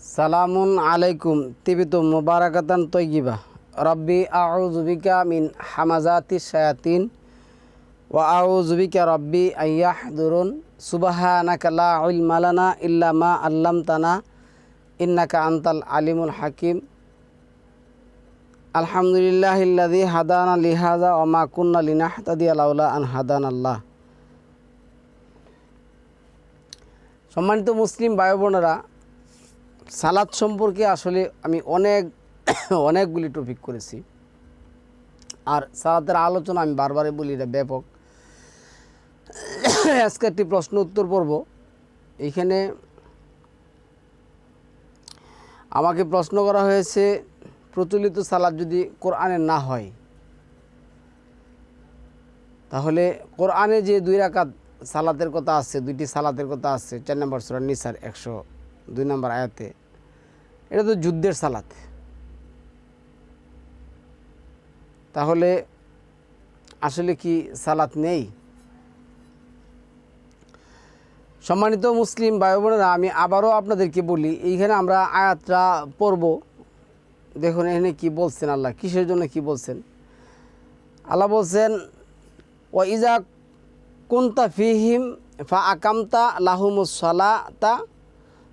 সালামুন আলাইকুম, তিবিতু মুবারাকাতান তৈগিবা রব্বি আউজুবিকা মিন হামাজাতি শায়াতিন, ওয়া আউজুবিকা রব্বি আইয়াহ দুরুন সুবাহানাকা লা ইলমা লানা ইল্লা মা আল্লামতানা, ইন্নাকা আনতাল আলিমুল হাকিম। আলহামদুলিল্লাহিল্লাযী হাদানা লিহাযা ওয়া মা কুন্না লিনাহতাদিয়া লাউলা আন হাদানা আল্লাহ সম্মানিত মুসলিম ভাই বোনেরা সালাদ সম্পর্কে আসলে আমি অনেক, অনেকগুলি টপিক করেছি। আর সালাদের আলোচনা আমি বারবারই বলি, এটা ব্যাপক। আজকে একটি প্রশ্ন উত্তর পড়ব এইখানে আমাকে প্রশ্ন করা হয়েছে, প্রচলিত সালাদ যদি কোরআনে না হয়, তাহলে কোরআনে যে দুই রাকাত সালাতের কথা আছে, দুইটি সালাতের কথা আছে, চার নম্বর সুরান নিসার একশো দুই নম্বর আয়াতে, এটা তো যুদ্ধের সালাত। তাহলে আসলে কি সালাত নেই? সম্মানিত মুসলিম ভাই বোনেরা আমি আবারও আপনাদেরকে বলি, এইখানে আমরা আয়াতটা পড়ব। দেখুন, এখানে কি বলছেন আল্লাহ? কিসের জন্য কি বলছেন? আল্লাহ বলছেন ও ইজা কুন্তা ফিহিম ফা আকামতা লাহুমুস সালাতা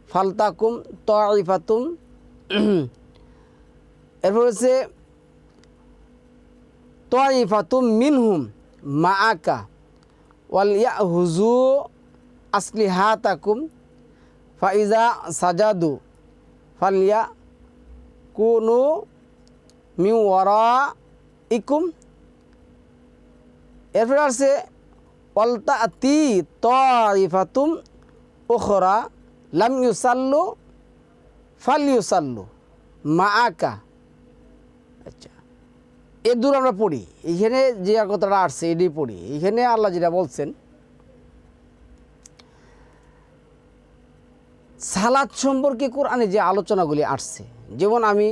ফালতাকুম তরিফাতুম এরপর হচ্ছে তরিফাতুম মিনহুম মা আকা ওয়াল হুজু আসলি হাতাকুম ফাইজা সাজাদু ফালিয়া কুনু মিউ ইকুম এরপর আছে ওয়ালতা তি তরিফাতুম ওখরা লাম ইউসাল্লু ফাল ইউসাল্লু মা আকা আচ্ছা এ দূর আমরা পড়ি। এইখানে যে কথাটা আসছে এটি পড়ি। এইখানে আল্লাহ যেটা বলছেন, সালাদ সম্পর্কে কোরআনে যে আলোচনাগুলি আসছে, যেমন আমি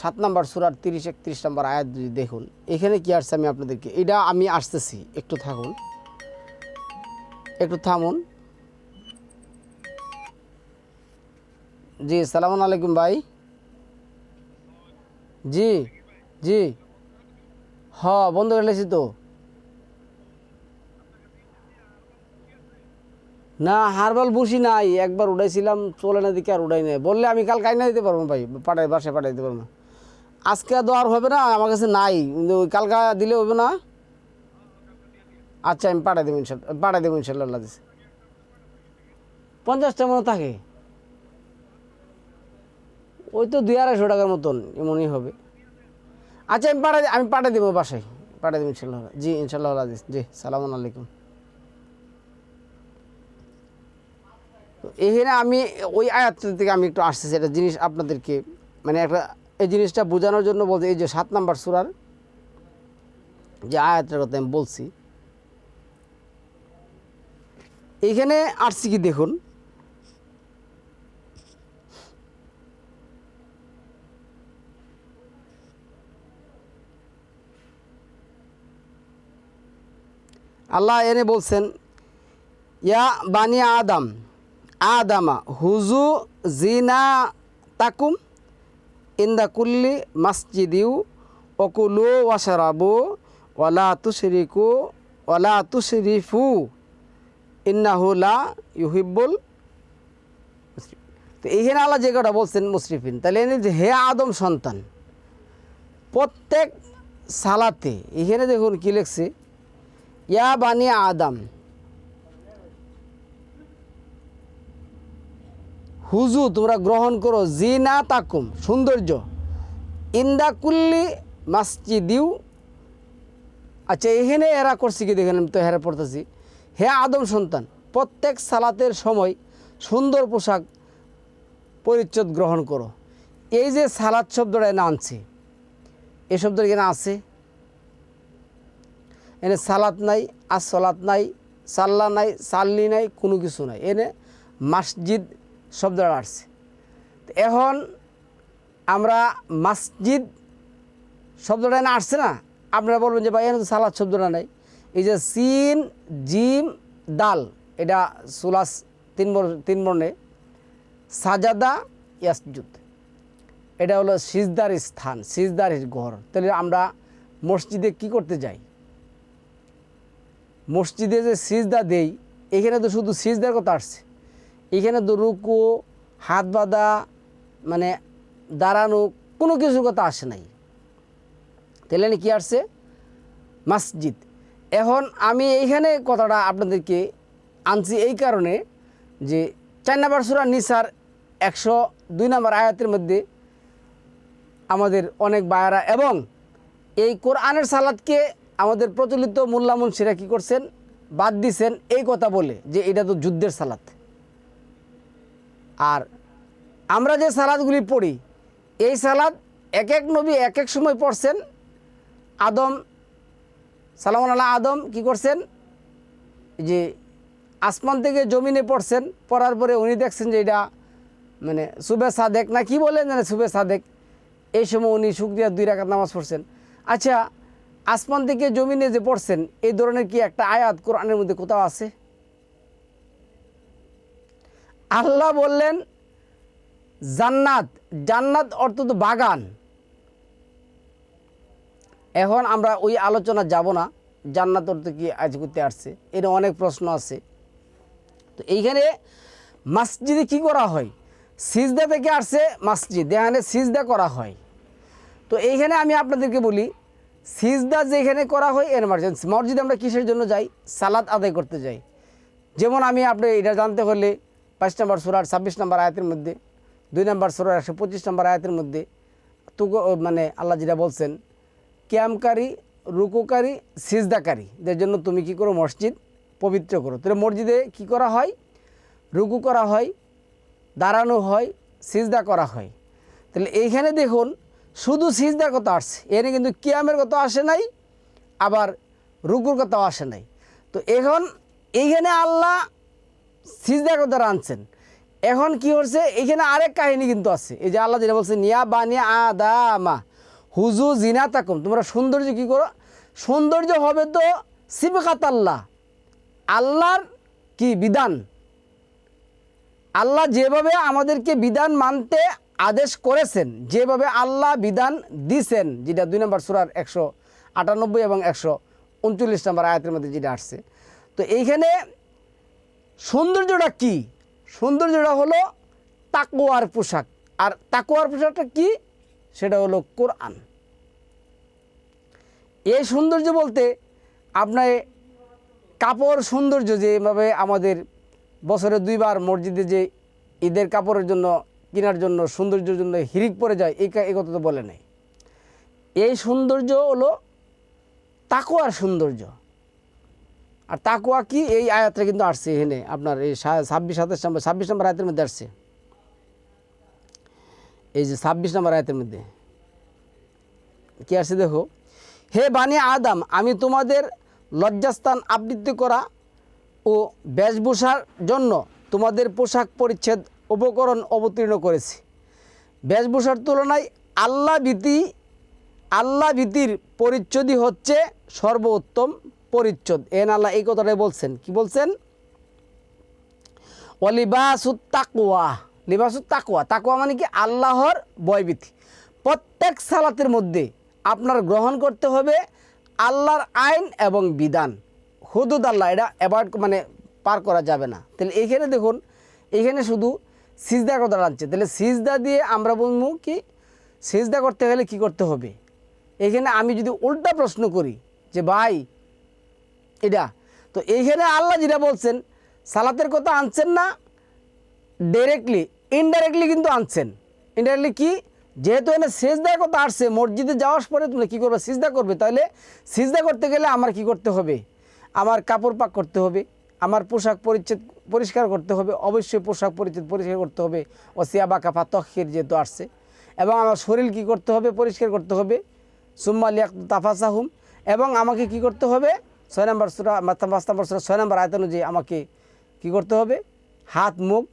সাত নাম্বার সুরার তিরিশ, একত্রিশ নাম্বার আয়াত যদি দেখুন, এখানে কি আসছে আমি আপনাদেরকে, এটা আমি আসতেছি, একটু থাকুন, একটু থামুন। জি, সালাম আলাইকুম ভাই। জি জি। হ, বন্ধ করে তো। না, হারবাল বসি নাই। একবার উড়াইছিলাম, চলে না দিকে আর উড়াই নাই। বললে আমি কাল কাইনা দিতে পারব ভাই পাঠাই বাসায় পাঠাই দিতে পারব আজকে তো আর হবে না, আমার কাছে নাই। কিন্তু কালকা দিলে হবে না। আচ্ছা আমি পাঠাই দেবো ইনশাল্লাহ, পাঠাই দেবো ইনশাল্লাহ পঞ্চাশটা মতো থাকে। ওই তো দুই আড়াইশো টাকার মতন এমনই হবে। আচ্ছা আমি পাঠাই আমি পাঠিয়ে দেবো বাসায়। পাঠিয়ে দেবো ইনশাল্লাহ। জি, ইনশাল্লাহ আজিজ জি, সালাম আলাইকুম। এখানে আমি ওই আয়াত থেকে আমি একটু আসতেছি। একটা জিনিস আপনাদেরকে মানে একটা, এই জিনিসটা বোঝানোর জন্য বলতে, এই যে সাত নাম্বার সুরার যে আয়াতের কথা আমি বলছি এইখানে আসছি কি দেখুন? আল্লাহ এনে বলছেন, ইয়া বানি আদম, আদামা, হুজু জিনা তাকুম ইন্দা কুল্লি মাসজিদিউ অকুলু ওয়াশারাবু ওয়ালা তুশরিকু ওয়ালা তুশরিফু ইন্নাহু লা ইউহিব্বুল তো এইখানে আল্লাহ যে কথা বলছেন মুশরিফিন তাহলে এনে যে হে আদম সন্তান, প্রত্যেক সালাতে, এখানে দেখুন কি লিখছে ইয়া বানি আদম। হুজু, তোমরা গ্রহণ করো জি না তাকুম সৌন্দর্য ইন্দাকুল্লি মাসজিদিউ। আচ্ছা এখানে এরা করছি কি দেখেন, আমি তো হেরা পড়তেছি। হে আদম সন্তান, প্রত্যেক সালাতের সময় সুন্দর পোশাক পরিচ্ছদ গ্রহণ করো। এই যে সালাদ শব্দটা এনে আনছে এই শব্দটা এখানে আছে? এনে সালাত নাই আসলাত নাই, সাল্লা নাই, সাল্লি নাই, কোনো কিছু নাই। এনে মসজিদ শব্দটা আসছে। এখন আমরা মসজিদ শব্দটা এনে আসছে না? আপনারা বলবেন যে ভাই, এখানে সালাদ শব্দটা নাই। এই যে সিন, জিম, দাল, এটা সুলাস তিন তিন বর্ণে। সাজাদা, ইয়াসজুদ। এটা হলো সিজদার স্থান, সিজদার ঘর। তাহলে আমরা মসজিদে কি করতে যাই? মসজিদে যে সিজদা দেই, এখানে তো শুধু সিজদার কথা আসছে। এখানে তো রুকু, হাত বাঁধা মানে দাঁড়ানো কোনো কিছুর কথা আসে নাই। তাহলে কি আসছে? মসজিদ। এখন আমি এইখানে কথাটা আপনাদেরকে আনছি এই কারণে যে চার নাম্বার সুরা নিসার একশো দুই নম্বর আয়াতের মধ্যে আমাদের অনেক বায়ারা এবং এই কোরআনের সালাদকে আমাদের প্রচলিত মোল্লা মুন্সিরা কী করছেন? বাদ দিছেন এই কথা বলে যে এটা তো যুদ্ধের সালাত। আর আমরা যে সালাদগুলি পড়ি, এই সালাদ এক এক নবী এক এক সময় পড়ছেন। আদম সালাম আল্লাহ আদম কি করছেন? যে আসমান থেকে জমিনে পড়ছেন, পড়ার পরে উনি দেখছেন যে এটা মানে সুবে সাদেক না কি বলেন জানে সুবে সাদেক? এই সময় উনি শুক্রিয়া দুই রাকাত নামাজ পড়ছেন। আচ্ছা আসমান থেকে জমিনে যে পড়ছেন, এই ধরনের কি একটা আয়াত কোরআনের মধ্যে কোথাও আছে? আল্লাহ বললেন, জান্নাত জান্নাত অর্থ তো বাগান। এখন আমরা ওই আলোচনা যাব না, জান্নাত অর্থ কি আজ করতে আসছে, এর অনেক প্রশ্ন আছে। তো এইখানে মসজিদে কি করা হয়? সিজদা থেকে আসছে মসজিদ, এখানে সিজদা করা হয়। তো এইখানে আমি আপনাদেরকে বলি সিজদা যেখানে করা হয় এমার্জেন্সি মসজিদে আমরা কিসের জন্য যাই? সালাদ আদায় করতে যাই। যেমন আমি আপনি এটা জানতে হলে পাঁচ নম্বর সুরার ছাব্বিশ নম্বর আয়াতের মধ্যে, দুই নম্বর সুরার একশো পঁচিশ নম্বর আয়াতের মধ্যে তু মানে আল্লাহ যেটা বলছেন, ক্যামকারী, রুকুকারী সিজদাকারীদের জন্য তুমি কি করো? মসজিদ পবিত্র করো। তাহলে মসজিদে কি করা হয়? রুকু করা হয়, দাঁড়ানো হয়, সিজদা করা হয়। তাহলে এইখানে দেখুন শুধু সিজদার কথা আসছে। এনে কিন্তু কিয়ামের কথা আসে নাই, আবার রুকুর কথাও আসে নাই। তো এখন এইখানে আল্লাহ সিজদার কথা আনছেন এখন কি হচ্ছে? এইখানে আরেক কাহিনী কিন্তু আছে। এই যে আল্লাহ যেটা বলছে, নিয়া বা নিয়া আদামা হুজু জিনা তাকুম তোমরা সৌন্দর্য কী করো? সৌন্দর্য হবে তো সিবকাত আল্লাহ। আল্লাহর কি বিধান? আল্লাহ যেভাবে আমাদেরকে বিধান মানতে আদেশ করেছেন, যেভাবে আল্লাহ বিধান দিছেন, যেটা দুই নম্বর সুরার একশো আটানব্বই এবং একশো উনচল্লিশ নম্বর আয়াতের মধ্যে যেটা আসছে। তো এইখানে সৌন্দর্যটা কি? সৌন্দর্যটা হলো তাকুয়ার পোশাক। আর তাকুয়ার পোশাকটা কি? সেটা হলো কোরআন। এই সৌন্দর্য বলতে আপনার কাপড় সৌন্দর্য যেভাবে আমাদের বছরে দুইবার মসজিদে যে ঈদের কাপড়ের জন্য কেনার জন্য, সৌন্দর্যের জন্য হিরিক পরে যায়, এই এই কথা তো বলে নাই। এই সৌন্দর্য হলো তাকুয়ার সৌন্দর্য। আর তাকুয়া কি? এই আয়াতটা কিন্তু আসছে এখানে, আপনার এই ছাব্বিশ, সাতাশ নম্বর, ছাব্বিশ নম্বর আয়াতের মধ্যে আসছে। এই যে ছাব্বিশ নম্বর আয়াতের মধ্যে। কি আসছে দেখো? হে বানি আদাম, আমি তোমাদের লজ্জাস্থান আবৃত্তি করা ও বেশভূষার জন্য তোমাদের পোশাক পরিচ্ছেদ উপকরণ অবতীর্ণ করেছি। বেশভূষার তুলনায় আল্লাহ ভীতি আল্লাহ ভীতির পরিচ্ছদই হচ্ছে সর্বোত্তম পরিচ্ছদ। এন আল্লাহ এই কথাটাই বলছেন। কি বলছেন? অলিবাসুত তাকুয়া লিবাসুত তাকুয়া তাকুয়া মানে কি? আল্লাহর ভয়ভীতি। প্রত্যেক সালাতের মধ্যে আপনার গ্রহণ করতে হবে আল্লাহর আইন এবং বিধান। হুদুদ আল্লাহ, এটা অ্যাভয়েড মানে পার করা যাবে না। তাহলে এইখানে দেখুন, এখানে শুধু সিজদা কথা আনছে তাহলে সিজদা দিয়ে আমরা বলব কি, সিজদা করতে গেলে কি করতে হবে? এখানে আমি যদি উল্টা প্রশ্ন করি যে ভাই, এটা, তো এইখানে আল্লাহ যেটা বলছেন, সালাতের কথা আনছেন না ডাইরেক্টলি ইনডাইরেক্টলি কিন্তু আনছেন। ইনডাইরেক্টলি কি? যেহেতু এনে সেজদার কথা আসছে, মসজিদে যাওয়ার পরে তুমি কী করবে? সিজদা করবে। তাহলে সিজদা করতে গেলে আমার কি করতে হবে? আমার কাপড় পাক করতে হবে। আমার পোশাক পরিচ্ছেদ পরিষ্কার করতে হবে, অবশ্যই পোশাক পরিচ্ছেদ পরিষ্কার করতে হবে। অসিয়া বা কাফা তখির যেহেতু আসছে। এবং আমার শরীর কি করতে হবে? পরিষ্কার করতে হবে। সুম্মা লিয়াক তাফাসাহুম। এবং আমাকে কি করতে হবে? ছয় নম্বর সুরা পাঁচ নম্বর সুরা, ছয় নম্বর আয়ত অনুযায়ী আমাকে কি করতে হবে? হাত, মুখ,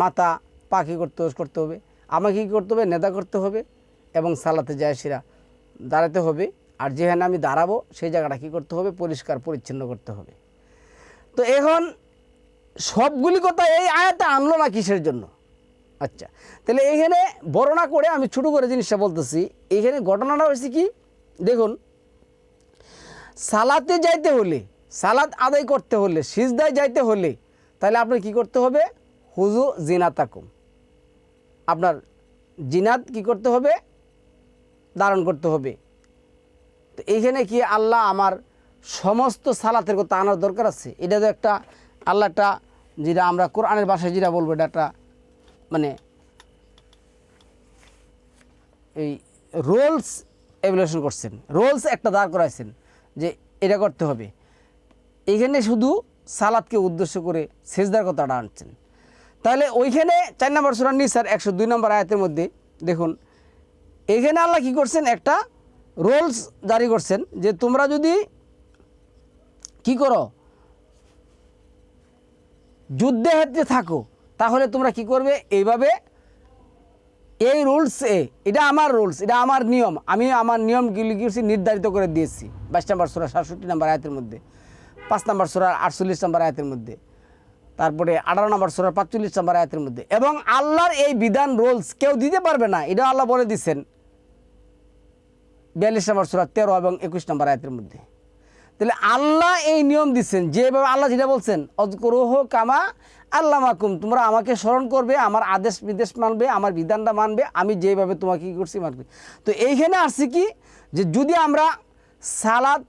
মাথা পাখি করতে করতে হবে। আমাকে কী করতে হবে? নেদা করতে হবে এবং সালাতে যায় সেরা দাঁড়াতে হবে। আর যেখানে আমি দাঁড়াবো, সেই জায়গাটা কী করতে হবে? পরিষ্কার, পরিচ্ছন্ন করতে হবে। তো এখন সবগুলি কথা এই আয়াতে আনলো না কিসের জন্য? আচ্ছা তাহলে এইখানে বর্ণনা করে আমি ছোটো করে জিনিসটা বলতেছি। এইখানে ঘটনাটা হয়েছে কি? দেখুন, সালাতে যাইতে হলে সালাদ আদায় করতে হলে, সিজদায় যাইতে হলে, তাহলে আপনার কি করতে হবে? হুজু জিনাতাকুম। আপনার জিনাত কি করতে হবে? ধারণ করতে হবে। তো এইখানে কি আল্লাহ আমার সমস্ত সালাতের কথা আনার দরকার আছে। এটা তো একটা আল্লাহটা যেটা আমরা কোরআনের ভাষায় যেটা বলব, এটা একটা মানে এই রোলস এভলিউশন করছেন। রোলস একটা দাঁড় করাইছেন যে এটা করতে হবে। এখানে শুধু সালাদকে উদ্দেশ্য করে সেজদার কথাটা আনছেন তাহলে ওইখানে চার নম্বর সুরান নিসার একশো দুই নম্বর আয়াতের মধ্যে দেখুন, এখানে আল্লাহ কি করছেন? একটা রোলস জারি করছেন যে তোমরা যদি কি করো? যুদ্ধে হাতে থাকো, তাহলে তোমরা কি করবে? এইভাবে এই রুলস এ, এটা আমার রুলস এটা আমার নিয়ম, আমি আমার নিয়মগুলি কিছু নির্ধারিত করে দিয়েছি। বাইশ নম্বর সোরা সাতষট্টি নম্বর আয়াতের মধ্যে, পাঁচ নম্বর সোরা আটচল্লিশ নম্বর আয়াতের মধ্যে, তারপরে আঠারো নম্বর সোরা পাঁচচল্লিশ নম্বর আয়াতের মধ্যে, এবং আল্লাহর এই বিধান রুলস কেউ দিতে পারবে না, এটা আল্লাহ বলে দিচ্ছেন। বিয়াল্লিশ নম্বর সোরা তেরো এবং একুশ নম্বর আয়াতের মধ্যে। তাহলে আল্লাহ এই নিয়ম দিচ্ছেন, যেভাবে আল্লাহ যেটা বলছেন অজকরোহ কামা আল্লাহ মাকুম তোমরা আমাকে স্মরণ করবে, আমার আদেশ বিদেশ মানবে, আমার বিধানটা মানবে, আমি যেভাবে তোমাকে কী করছি মানবে। তো এইখানে আসছি কি, যে যদি আমরা সালাদ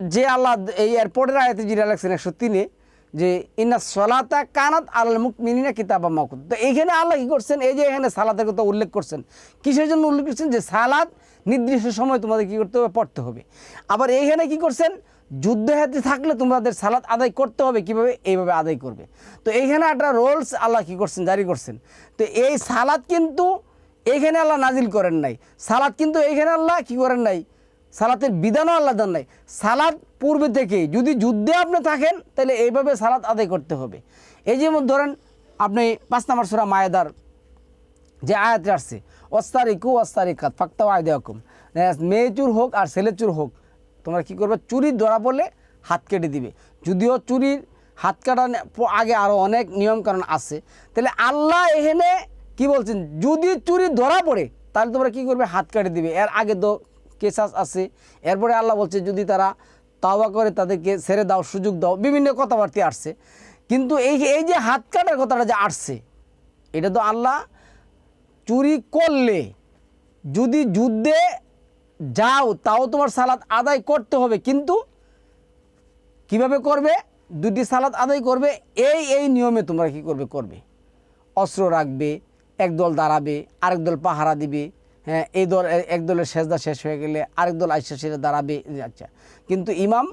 যে আল্লাহ এই এয়ারপোর্টের আয়াতে যেটা লাগছেন একশো তিনে, যে ইন্না সলাতা কানাত আল মুখ মিনিনা কিতাবা মাকুদ তো এইখানে আল্লাহ কী করছেন, এই যে এখানে সালাতের কথা উল্লেখ করছেন, কিসের জন্য উল্লেখ করছেন, যে সালাদ নির্দিষ্ট সময় তোমাদের কী করতে হবে? পড়তে হবে। আবার এইখানে কি করছেন? যুদ্ধ হাতে থাকলে তোমাদের সালাদ আদায় করতে হবে। কীভাবে? এইভাবে আদায় করবে। তো এইখানে একটা রোলস আল্লাহ কী করছেন? জারি করছেন। তো এই সালাদ কিন্তু এইখানে আল্লাহ নাজিল করেন নাই। সালাদ কিন্তু এইখানে আল্লাহ কী করেন নাই? সালাতের বিধানও আল্লাহ দেন নাই। সালাদ পূর্বে থেকেই যদি যুদ্ধে আপনি থাকেন, তাহলে এইভাবে সালাদ আদায় করতে হবে। এই যেমন ধরেন, আপনি পাঁচ নম্বর সুরা মায়েদার যে আয়াতে আসছে অস্তারিকু অস্তারিকাত ফাক্তাও আয় দেওয়াকুম মেয়ে চুর হোক আর ছেলে চুর হোক, তোমরা কী করবে? চুরি ধরা পড়লে হাত কেটে দিবে। যদিও চুরির হাত কাটা নে- প- আগে আরও অনেক নিয়মকানুন আছে। তাহলে আল্লাহ এখানে কি বলছেন? যদি চুরি ধরা পড়ে, তাহলে তোমরা কী করবে? হাত কেটে দিবে। এর আগে তো কেসাস আছে। এরপরে আল্লাহ বলছে, যদি তারা তাওবা করে, তাদেরকে ছেড়ে দাও, সুযোগ দাও, বিভিন্ন কথাবার্তা আসছে। কিন্তু এই এই যে হাত কাটার কথাটা যে আসছে, এটা তো আল্লাহ চুরি করলে যদি যুদ্ধে যাও, তাও তোমার সালাদ আদায় করতে হবে। কিন্তু কীভাবে করবে? দুটি সালাদ আদায় করবে। এই এই নিয়মে তোমরা কি করবে? করবে। অস্ত্র রাখবে, এক দল দাঁড়াবে, আরেক দল পাহারা দিবে। হ্যাঁ এই দল, এক দলের সেজদা শেষ হয়ে গেলে আরেক দল আইসা সেরে দাঁড়াবে। আচ্ছা কিন্তু ইমাম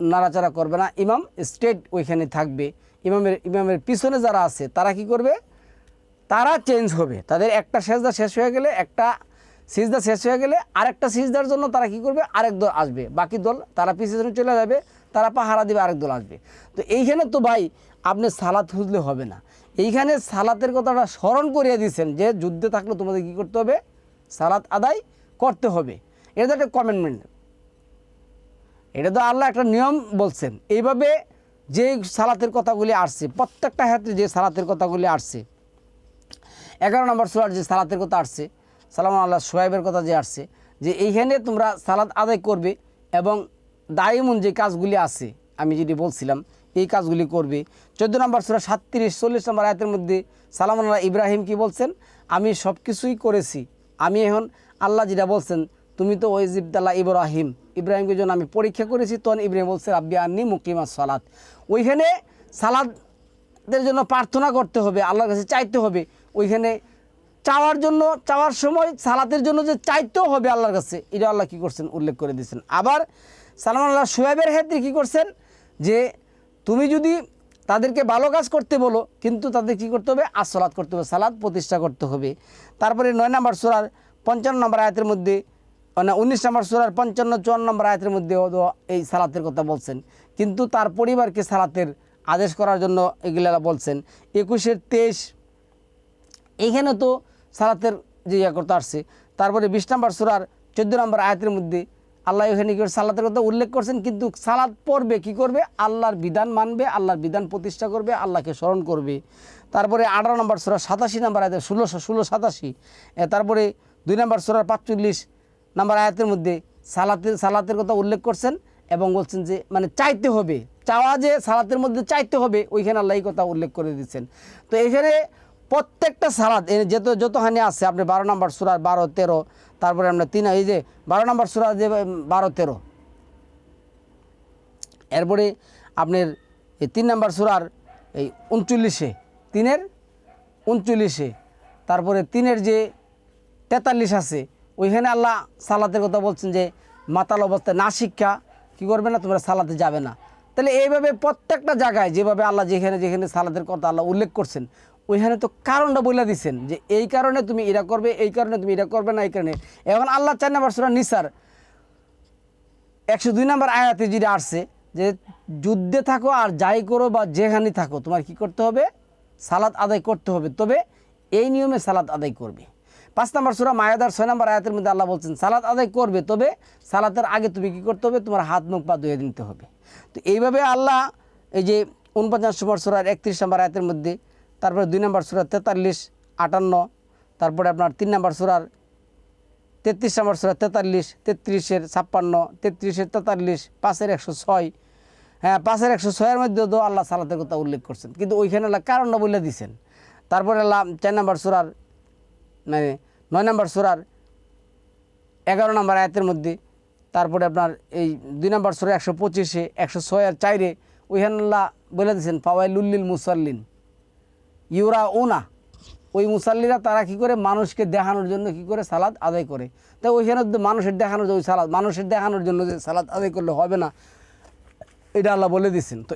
নাড়াচাড়া করবে না। ইমাম স্টেট ওইখানে থাকবে। ইমামের ইমামের পিছনে যারা আছে, তারা কি করবে? তারা চেঞ্জ হবে। তাদের একটা সেজদা শেষ হয়ে গেলে, একটা সিজদা শেষ হয়ে গেলে আরেকটা সিজদার জন্য তারা কি করবে? আরেক দল আসবে। বাকি দল, তারা পিছনে চলে যাবে, তারা পাহারা দিবে, আরেক দল আসবে। তো এইখানে তো ভাই, আপনি সালাত খুঁজলে হবে না। এইখানে সালাতের কথাটা স্মরণ করিয়ে দিয়েছেন যে, যুদ্ধে থাকলে তোমাদের কি করতে হবে? সালাত আদায় করতে হবে। এটা তো একটা কমেন্টমেন্ট এটা তো আল্লাহ একটা নিয়ম বলছেন। এইভাবে যে সালাতের কথাগুলি আসছে, প্রত্যেকটা ক্ষেত্রে যে সালাতের কথাগুলি আসছে এগারো নম্বর সুরার যে সালাতের কথা আসছে, সালাম আল্লাহ সোয়াইবের কথা যে আসছে, যে এইখানে তোমরা সালাদ আদায় করবে এবং দায়মুন যে কাজগুলি আছে, আমি যেটি বলছিলাম, এই কাজগুলি করবে। চোদ্দ নম্বর সুরা সাতত্রিশ, চল্লিশ নম্বর আয়তের মধ্যে সালাম আল্লাহ ইব্রাহিম কি বলছেন? আমি সব কিছুই করেছি, আমি এখন আল্লাহ যেটা বলছেন, তুমি তো ওই জিবদাল্লাহ ইব্রাহিম, ইব্রাহিমকে যখন আমি পরীক্ষা করেছি, তখন ইব্রাহিম বলছে, রাব্বি আন্নি মুকিমা সালাত। ওইখানে সালাদ দের জন্য প্রার্থনা করতে হবে, আল্লাহর কাছে চাইতে হবে ওইখানে চাওয়ার জন্য, চাওয়ার সময় সালাতের জন্য যে চাইতেও হবে আল্লাহর কাছে, এটা আল্লাহ কী করছেন? উল্লেখ করে দিয়েছেন। আবার সালাম আল্লাহ সোয়াবের ক্ষেত্রে কী করছেন? যে তুমি যদি তাদেরকে ভালো কাজ করতে বলো, কিন্তু তাদের কী করতে হবে? আসলাদ করতে হবে সালাদ প্রতিষ্ঠা করতে হবে। তারপরে নয় নম্বর সোরার পঞ্চান্ন নম্বর আয়াতের মধ্যে মানে উনিশ নম্বর সুরার পঞ্চান্ন, চুয়ান্ন নম্বর আয়াতের মধ্যে এই সালাতের কথা বলছেন। কিন্তু তার পরিবারকে সালাতের আদেশ করার জন্য এগুলা বলছেন। একুশের তেইশ এইখানে তো সালাতের যে ইয়া করতে আসছে। তারপরে বিশ নম্বর সুরার চোদ্দ নম্বর আয়াতের মধ্যে আল্লাহ এখানে কি সালাতের কথা উল্লেখ করছেন? কিন্তু সালাদ পড়বে কি করবে? আল্লাহর বিধান মানবে, আল্লাহর বিধান প্রতিষ্ঠা করবে, আল্লাহকে স্মরণ করবে। তারপরে আঠারো নম্বর সুরা সাতাশি নম্বর আয়াতে ষোলোশো, ষোলো সাতাশি তারপরে দুই নম্বর সুরার পাঁচচল্লিশ নম্বর আয়াতের মধ্যে সালাতের সালাতের কথা উল্লেখ করছেন এবং বলছেন যে মানে চাইতে হবে, চাওয়া যে সালাতের মধ্যে চাইতে হবে, ওইখানে আল্লাহ কথা উল্লেখ করে দিচ্ছেন। তো এখানে প্রত্যেকটা সালাদ যত, যতখানি আছে, আপনি বারো নম্বর সুরার বারো, তেরো, তারপরে আমরা তিন, এই যে বারো নম্বর সুরা যে, বারো, তেরো। এরপরে আপনার এই তিন নম্বর সুরার এই উনচল্লিশে, তিনের উনচল্লিশে, তারপরে তিনের যে তেতাল্লিশ আছে, ওইখানে আল্লাহ সালাতের কথা বলছেন যে, মাতাল অবস্থায় না শিক্ষা, কী করবে না, তোমরা সালাতে যাবে না। তাহলে এইভাবে প্রত্যেকটা জায়গায় যেভাবে আল্লাহ যেখানে যেখানে সালাতের কথা আল্লাহ উল্লেখ করছেন ওইখানে তো কারণটা বলে দিচ্ছেন যে এই কারণে তুমি এটা করবে, এই কারণে তুমি এটা করবে না, এই কারণে। এখন আল্লাহ চার নম্বর সুরা নিসার, একশো দুই নম্বর আয়াতে যেটা আসছে যে যুদ্ধে থাকো আর যাই করো বা যেখানে থাকো, তোমার কি করতে হবে? সালাদ আদায় করতে হবে। তবে এই নিয়মে সালাদ আদায় করবে। পাঁচ নম্বর সুরা মায়াদার ছয় নম্বর আয়াতের মধ্যে আল্লাহ বলছেন সালাদ আদায় করবে, তবে সালাতের আগে তুমি কি করতে হবে? তোমার হাত, মুখ, পা ধুয়ে নিতে হবে। তো এইভাবে আল্লাহ এই যে উনপঞ্চাশ নম্বর সুরার একত্রিশ নম্বর আয়াতের মধ্যে তারপরে দুই নম্বর সুরার তেতাল্লিশ, আটান্ন, তারপরে আপনার তিন নম্বর সুরার তেত্রিশ নম্বর সুরা তেতাল্লিশ, তেত্রিশের ছাপ্পান্ন, তেত্রিশের তেতাল্লিশ, পাঁচের একশো ছয়। হ্যাঁ পাঁচের একশো ছয়ের মধ্যে তো আল্লাহ সালাতের কথা উল্লেখ করছেন। কিন্তু ওইখানে আল্লাহ কারণটা বলে দিছেন। তারপরে আল্লাহ চার নম্বর সুরার মানে নয় নম্বর সুরার এগারো নম্বর আয়াতের মধ্যে, তারপরে আপনার এই দুই নম্বর সুরা একশো পঁচিশে, একশো ছয় আর চাইরে, ওইখানে আল্লাহ বলে দিয়েছেন পাওয়াই লুল্লিল মুসাল্লিন। ইউরা ওনা ওই মুসাল্লিরা তারা কি করে? মানুষকে দেখানোর জন্য কি করে? সালাদ আদায় করে। তো ওইখানে মানুষের দেখানোর ওই সালাদ মানুষের দেখানোর জন্য যে সালাদ আদায় করলে হবে না, এটা আল্লাহ বলে দিয়েছেন তো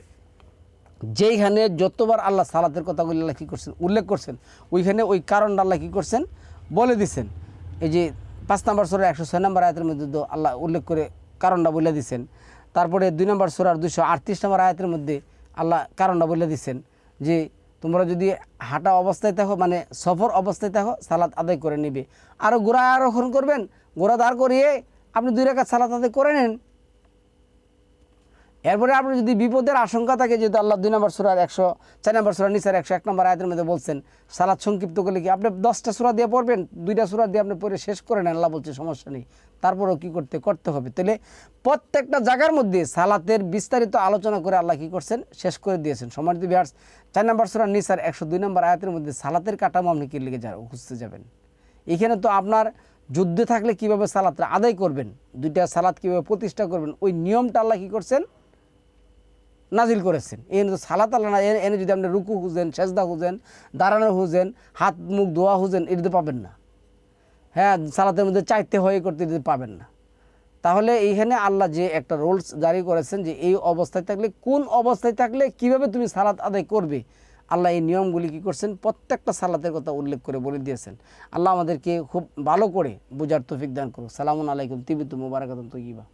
যেইখানে যতবার আল্লাহ সালাতের কথাগুলি আল্লাহ কী করছেন? উল্লেখ করছেন। ওইখানে ওই কারণটা আল্লাহ কী করছেন? বলে দিছেন। এই যে পাঁচ নম্বর সোরার একশো ছয় নম্বর আয়াতের মধ্যে আল্লাহ উল্লেখ করে কারণটা বলে দিছেন। তারপরে দুই নম্বর সোরার দুশো আটত্রিশ নম্বর আয়াতের মধ্যে আল্লাহ কারণটা বলে দিছেন যে তোমরা যদি হাঁটা অবস্থায় থাকো মানে সফর অবস্থায় থাকো সালাদ আদায় করে নিবে। আরও গোড়া আরোহণ করবেন, গোড়া দাঁড় করিয়ে আপনি দুই রেখা সালাদ আদায় করে নেন। এরপরে আপনি যদি বিপদের আশঙ্কা থাকে, যেহেতু আল্লাহ দুই নম্বর সুরার একশো, চার নম্বর সুরা নিচার একশো এক নম্বর আয়াতের মধ্যে বলছেন সালাদ সংক্ষিপ্ত করলে কি আপনি দশটা সুরা দিয়ে পড়বেন? দুইটা সুরা দিয়ে আপনি পড়ে শেষ করে নেন আল্লাহ বলছে সমস্যা নেই। তারপরেও কী করতে করতে হবে। তাহলে প্রত্যেকটা জায়গার মধ্যে সালাতের বিস্তারিত আলোচনা করে আল্লাহ কী করছেন? শেষ করে দিয়েছেন। সমানিত বিহার্স চার নম্বর সুরা নিসার একশো দুই নম্বর আয়াতের মধ্যে সালাতের কাঠামো আপনি কি লেগে যা খুঁজতে যাবেন? এখানে তো আপনার যুদ্ধে থাকলে কীভাবে সালাতটা আদায় করবেন? দুইটা সালাত কীভাবে প্রতিষ্ঠা করবেন? ওই নিয়মটা আল্লাহ কী করছেন? নাজিল করেছেন। এনে তো সালাত আল্লাহ না এনে- যদি আপনি রুকু খুঁজেন, সেজদা খুঁজেন, দাঁড়ানো খুঁজেন, হাত, মুখ ধোয়া খুঁজেন, এটা তো পাবেন না। হ্যাঁ সালাতের মধ্যে চাইতে হয়ে করতে পাবেন না। তাহলে এইখানে আল্লাহ যে একটা রুলস জারি করেছেন যে এই অবস্থায় থাকলে, কোন অবস্থায় থাকলে কীভাবে তুমি সালাত আদায় করবে? আল্লাহ এই নিয়মগুলি কী করছেন? প্রত্যেকটা সালাতের কথা উল্লেখ করে বলে দিয়েছেন। আল্লাহ আমাদেরকে খুব ভালো করে বোঝার তফিক দান করুক। সালামুন আলাইকুম, তিবিতু মুবারাকাতুন তৈবা